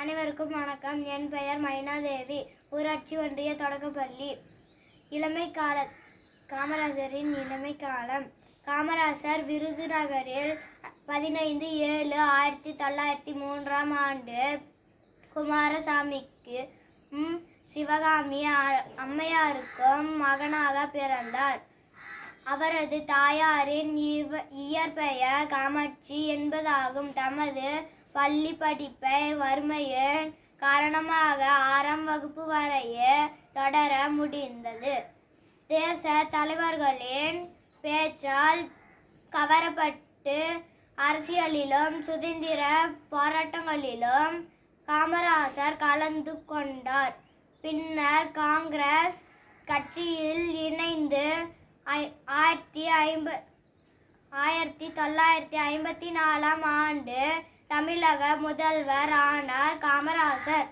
அனைவருக்கும் வணக்கம். என் பெயர் மைனாதேவி. ஊராட்சி ஒன்றிய தொடக்கப்பள்ளி. இளமை கால காமராஜரின் இளமை காலம். காமராஜர் விருதுநகரில் பதினைந்து ஏழு ஆயிரத்தி தொள்ளாயிரத்தி மூன்றாம் ஆண்டு குமாரசாமிக்கு சிவகாமி அம்மையாருக்கும் மகனாக பிறந்தார். அவரது தாயாரின் இவ இயற்பெயர் காமாட்சி என்பதாகும். தமது பள்ளி படிப்பை வறுமையின் காரணமாக ஆறாம் வகுப்பு வரையே தொடர முடிந்தது. தேச தலைவர்களின் பேச்சால் கவரப்பட்டு அரசியலிலும் சுதந்திர போராட்டங்களிலும் காமராசர் கலந்து கொண்டார். பின்னர் காங்கிரஸ் கட்சியில் இணைந்து ஐ- ஆயிரத்தி ஐம்ப ஆயிரத்தி தொள்ளாயிரத்தி ஐம்பத்தி நாலாம் ஆண்டு தமிழக முதல்வர் ஆனார் காமராசர்.